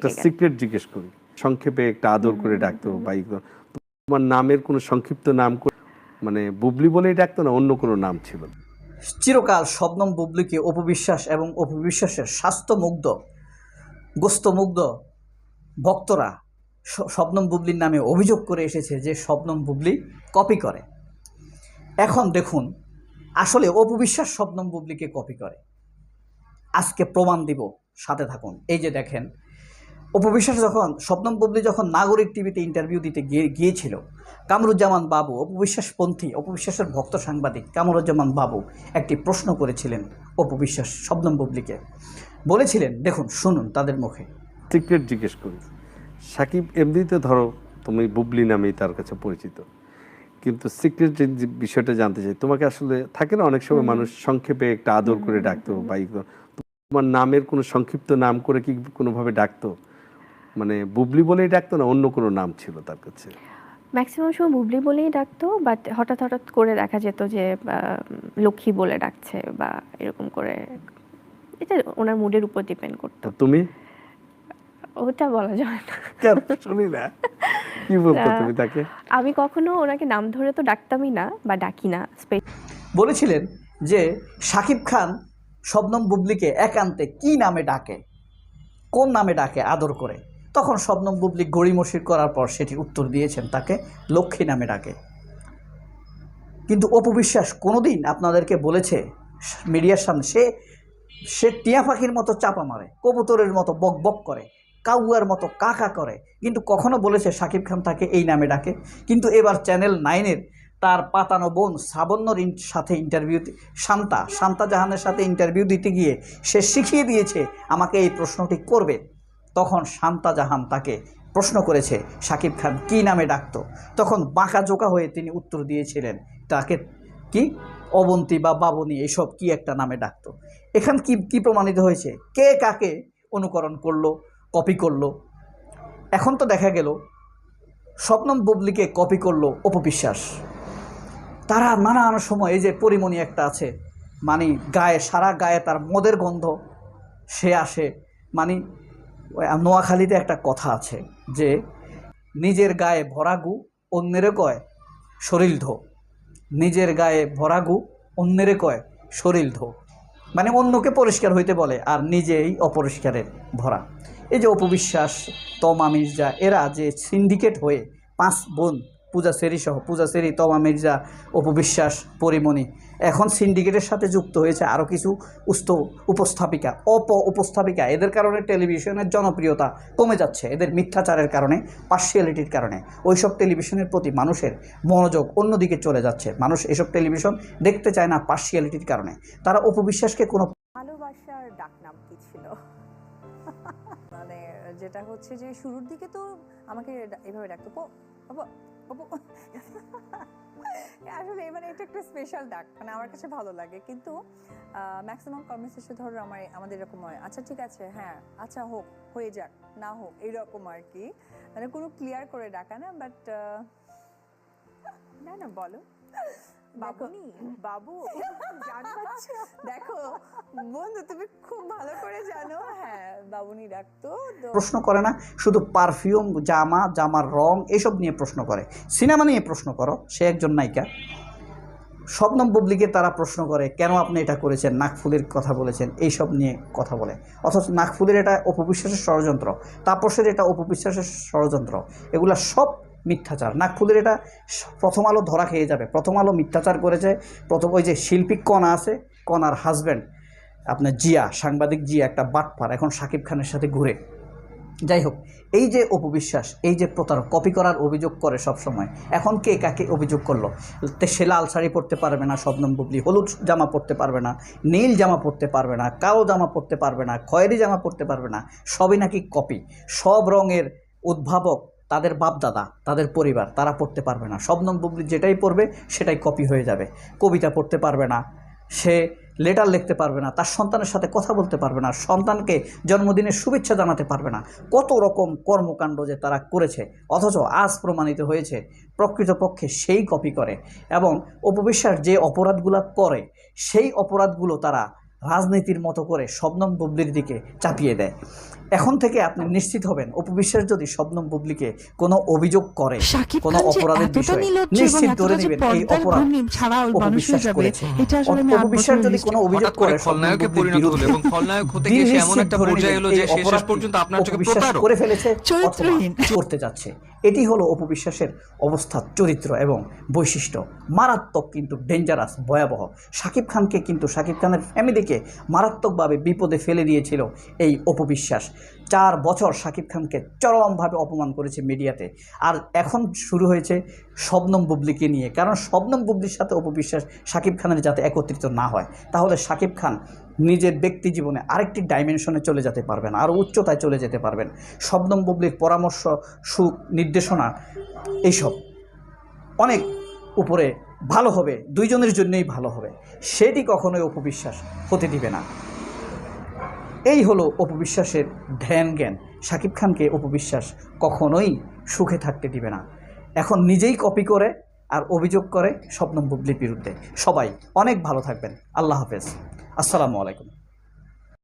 একটা সিক্রেট জিজ্ঞেস করি। সংক্ষেপে একটা আদর করে ডাকতো বা তোমার নামের কোনো সংক্ষিপ্ত নাম মানে বুবলি বলেই ডাকতো না অন্য কোনো নাম ছিল? চিরকাল শবনম বুবলিকে অপবিশ্বাস এবং অপবিশ্বাসের স্বাস্থ্যমুগ্ধ গোস্তমুগ্ধ ভক্তরা শবনম বুবলির নামে অভিযোগ করে এসেছে যে শবনম বুবলি কপি করে। এখন দেখুন আসলে অপবিশ্বাস শবনম বুবলিকে কপি করে। আজকে প্রমাণ দিব সাথে থাকুন। এই যে দেখেন অপবিশ্বাস যখন শবনম বুবলি যখন নাগরিক টিভিতে ইন্টারভিউ দিতে গিয়ে গিয়েছিল কামরুজ্জামান বাবু অপবিশ্বাসপন্থী অপবিশ্বাসের ভক্ত সাংবাদিক কামরুজ্জামান বাবু একটি প্রশ্ন করেছিলেন অপবিশ্বাস শবনম বুবলিকে বলেছিলেন দেখুন শুনুন তাদের মুখে। সিক্রেট জিজ্ঞেস করি সাকিব এমনিতে ধরো তুমি বুবলি নামেই তার কাছে পরিচিত কিন্তু সিক্রেট যে বিষয়টা জানতে চাই তোমাকে আসলে থাকে না অনেক সময় মানুষ সংক্ষেপে একটা আদর করে ডাকতো বা তোমার নামের কোনো সংক্ষিপ্ত নাম করে কি কোনোভাবে ডাকতো? মানে বুবলি বলেই ডাকতো না অন্য কোনো নাম ছিল তার কাছে? ম্যাক্সিমাম সময় বুবলি বলেই ডাকতো বাট হঠাৎ হঠাৎ করে দেখা যেত যে আহ, লক্ষ্মী বলে ডাকছে বা এরকম করে। এটা ওনার মুডের উপর ডিপেন্ড করতো। তুমি? ওটা বলা যায় না। কেন? শুনি না। কি বলতো তুমি তাকে? আমি কখনো ওনাকে নাম ধরে তো ডাকতামই না বা ডাকি না বলেছিলেন যে শাকিব খান শবনম বুবলিকে একান্তে কি নামে ডাকে? কোন নামে ডাকে আদর করে? তখন শবনম বুবলি গড়িমসির করার পর সেটির উত্তর দিয়েছেন তাকে লক্ষ্মী নামে ডাকে কিন্তু অপবিশ্বাস কোনোদিন আপনাদেরকে বলেছে, মিডিয়ার সামনে, সে সে টিয়া পাখির মতো চাপা মারে, কবুতরের মতো বক বক করে, কাউয়ার মতো কাকা করে। কিন্তু কখনো বলেছে শাকিব খান তাকে এই নামে ডাকে। কিন্তু এবার চ্যানেল নাইনের তার পাতানো বোন ইন- সাথে ইন্টারভিউ শান্তা শান্তা জাহানের সাথে ইন্টারভিউ দিতে গিয়ে সে শিখিয়ে দিয়েছে, আমাকে এই প্রশ্নটি করবে তখন শান্তা জাহান তাকে প্রশ্ন করেছে, সাকিব খান কি নামে ডাকতো? তখন বাঁকা জোকা হয়ে তিনি উত্তর দিয়েছিলেন, তাকে কি? অবন্তী বা বাবনী, এসব কি একটা নামে ডাকতো? এখান কি কি প্রমাণিত হয়েছে? কে কাকে অনুকরণ করল, কপি করল? এখন তো দেখা গেল, স্বপ্নম বুবলিকে কপি করল অপবিশ্বাস। তারা নানান সময়, এই যে পরিমণি একটা আছে মানে গায়ে, সারা গায়ে তার মদের গন্ধ, সে আসে মানে নোয়াখালীতে একটা কথা আছে যে নিজের গায়ে ভরা গু অন্যেরে কয় শরীর ধো। নিজের গায়ে ভরা গু অন্যেরে কয় শরীর ধো। মানে অন্যকে পরিষ্কার হইতে বলে আর নিজেই অপরিষ্কারের ভরা। এই যে অপবিশ্বাস, তমা মির্জা, এরা যে সিন্ডিকেট হয়ে পাঁচ বোন, পূজা সেরি সহ, পূজা সেরি, তমা মির্জা, অপবিশ্বাস, পরিমণি এখন সিন্ডিকেটের সাথে যুক্ত হয়েছে আরও কিছু উস্ত উপস্থাপিকা, অপ উপস্থাপিকা। এদের কারণে টেলিভিশনের জনপ্রিয়তা কমে যাচ্ছে। এদের মিথ্যাচারের কারণে পার্সিয়ালিটির কারণে। ওইসব টেলিভিশনের প্রতি মানুষের মনোযোগ অন্যদিকে চলে যাচ্ছে। মানুষ এসব টেলিভিশন দেখতে চায় না পার্সিয়ালিটির কারণে। তারা অপবিশ্বাসকে কোনো ভালোবাসার ডাকনাম কি ছিল? মানে যেটা হচ্ছে যে, শুরুর দিকে তো আমাকে এভাবে ডাকতো আসলে মানে এটা একটা স্পেশাল ডাক মানে আমার কাছে ভালো লাগে। কিন্তু ম্যাক্সিমাম কনভারসেশন ধরো আমার, আমাদের এরকম হয় আচ্ছা ঠিক আছে হ্যাঁ আচ্ছা হোক, হয়ে যাক, না হোক, এরকম আর কি। মানে কোনো ক্লিয়ার করে ডাকা না বাট না না, বলো। বাবুনি বাবু দেখো বন্ধু তুমি খুব ভালো করে জানো। হ্যাঁ বাবুনি ডাকতো প্রশ্ন করে না শুধু পারফিউম জামা জামার রং এসব নিয়ে প্রশ্ন করে। সিনেমা নিয়ে প্রশ্ন করো সে একজন নায়িকা। শবনম বুবলিকে তারা প্রশ্ন করে কেন আপনি এটা করেছেন? নাকফুলের কথা বলেছেন এইসব নিয়ে কথা বলে। অথচ নাকফুলের এটা অপবিশ্বাসের ষড়যন্ত্র তাপসের এটা অপবিশ্বাসের ষড়যন্ত্র। এগুলা সব মিথ্যাচার। নাকফুলের এটা প্রথম আলো ধরা খেয়ে যাবে। প্রথম আলো মিথ্যাচার করেছে। প্রথম ওই যে শিল্পী কণা আছে, কণার হাজব্যান্ড আপনার জিয়া, সাংবাদিক জিয়া, একটা বাটপার, এখন শাকিব খানের সাথে ঘুরে। যাই হোক, এই যে অপবিশ্বাস, এই যে প্রতারক কপি করার অভিযোগ করে সব সময় এখন কে কাকে অভিযোগ করল? সে লাল শাড়ি পরতে পারবে না, শবনম বুবলি, হলুদ জামা পরতে পারবে না, নীল জামা পরতে পারবে না, কালো জামা পরতে পারবে না, খয়েরি জামা পরতে পারবে না, সবই নাকি কপি সব রঙের উদ্ভাবক তাদের বাপদাদা, তাদের পরিবার, তারা পড়তে পারবে না। শবনম বুবলি যেটাই পড়বে, সেটাই কপি হয়ে যাবে। কবিতা পড়তে পারবে না। সে লেটার লিখতে পারবে না। তার সন্তানের সাথে কথা বলতে পারবে না। সন্তানকে জন্মদিনের শুভেচ্ছা জানাতে পারবে না। কত রকম কর্মকাণ্ড যে তারা করেছে। অথচ আজ প্রমাণিত হয়েছে, প্রকৃতপক্ষে সেই কপি করে। এবং অপবিশ্বাস যে অপরাধগুলো করে, সেই অপরাধগুলো তারা রাজনীতির মতো করে শবনম বুবলির দিকে চাপিয়ে দেয়। এখন থেকে আপনি নিশ্চিত হবেন অপবিশ্বাস যদি শবনম বুবলিকে কোনো অভিযোগ করে কোনো অপরাধের বিষয়ে নিশ্চিত ধরে নেবেন এই অপরাধ অপবিশ্বাস করেছে। এটা আসলে আমি আট অপবিশ্বাস বছরের যদি কোনো অভিযোগ করে খলনায়কে পরিণত হলো এবং খলনায়ক হতে গিয়ে সে এমন একটা পর্যায়ে এলো যে শেষ পর্যন্ত আপনার চোখে প্রতারক। করে ফেলেছে চরিত্রহীন। করতে যাচ্ছে। এটি হলো অপবিশ্বাসের অবস্থা চরিত্র এবং বৈশিষ্ট্য। মারাত্মক কিন্তু ডেঞ্জারাস ভয়াবহ। শাকিব খানকে কিন্তু শাকিব খানের ফ্যামিলিকে মারাত্মকভাবে বিপদে ফেলে দিয়েছিল এই অপবিশ্বাস চার বছর শাকিব খানকে চরমভাবে অপমান করেছে মিডিয়াতে। আর এখন শুরু হয়েছে শবনম বুবলিকে নিয়ে। কারণ শবনম বুবলির সাথে অপবিশ্বাস শাকিব খানের যাতে একত্রিত না হয়। তাহলে শাকিব খান নিজের ব্যক্তি জীবনে আরেকটি ডাইমেনশনে চলে যেতে পারবেন, আরও উচ্চতায় চলে যেতে পারবেন। শবনম বুবলির পরামর্শ সুখ নির্দেশনা এইসব অনেক উপরে ভালো হবে, দুইজনের জন্যই ভালো হবে। সেটি কখনোই অপবিশ্বাস হতে দিবে না। এই হলো অপবিশ্বাসের ধ্যান জ্ঞান সাকিব খানকে অপবিশ্বাস কখনোই সুখে থাকতে দিবে না। এখন নিজেই কপি করে আর অভিযোগ করে স্বপ্ন বুবলির বিরুদ্ধে। সবাই অনেক ভালো থাকবেন। আল্লাহ হাফেজ। আসসালামু আলাইকুম।